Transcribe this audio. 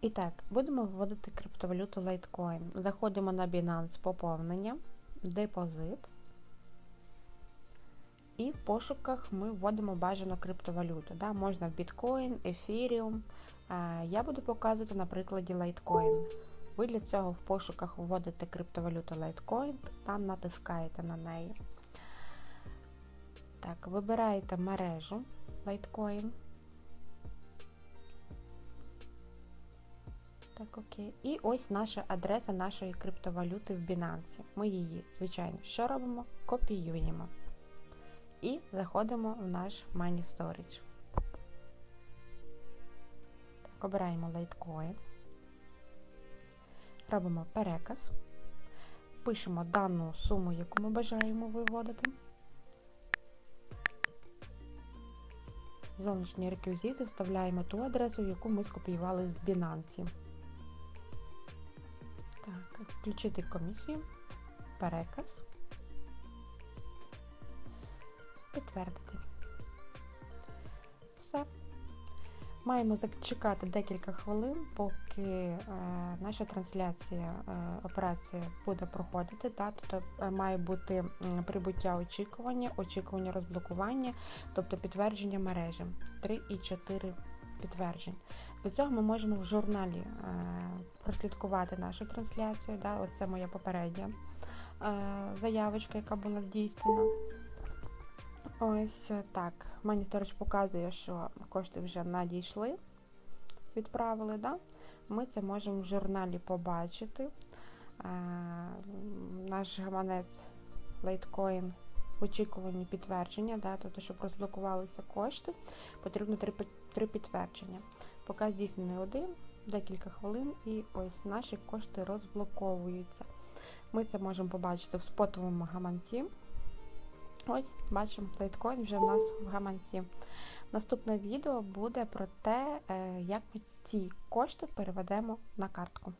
І так, будемо вводити криптовалюту Litecoin. Заходимо на Binance поповнення, депозит. І в пошуках ми вводимо бажану криптовалюту. Да? Можна в Bitcoin, Ethereum. Я буду показувати на прикладі Litecoin. Ви для цього в пошуках вводите криптовалюту Litecoin, там натискаєте на неї. Так, вибираєте мережу Litecoin. Так, окей. І ось наша адреса нашої криптовалюти в Binance. Ми її, звичайно, що робимо? Копіюємо. І заходимо в наш Money Storage. Так, Обираємо Litecoin. Робимо переказ. Пишемо дану суму, яку ми бажаємо виводити. Зовнішні реквізити вставляємо ту адресу, яку ми скопіювали в Binance. Так, включити комісію, переказ, підтвердити. Все. Маємо зачекати декілька хвилин, поки е, наша трансляція е, операція буде проходити. Да? Тобто е, має бути прибуття очікування, очікування розблокування, тобто підтвердження мережі 3 і 4 підтверджень. Для цього ми можемо в журналі е, прослідкувати нашу трансляцію. Да? Оце моя попередня е, заявочка, яка була здійснена. Ось так. Мені сторож показує, що кошти вже надійшли, відправили. Да? Ми це можемо в журналі побачити. Е, наш гаманець Litecoin в очікуванні підтвердження, да, тобто, щоб розблокувалися кошти, потрібно три, три підтвердження. Поки здійснений один, декілька хвилин, і ось наші кошти розблоковуються. Ми це можемо побачити в спотовому гаманці. Ось, бачимо, лайткоін вже в нас в гаманці. Наступне відео буде про те, е, як ми ці кошти переведемо на картку.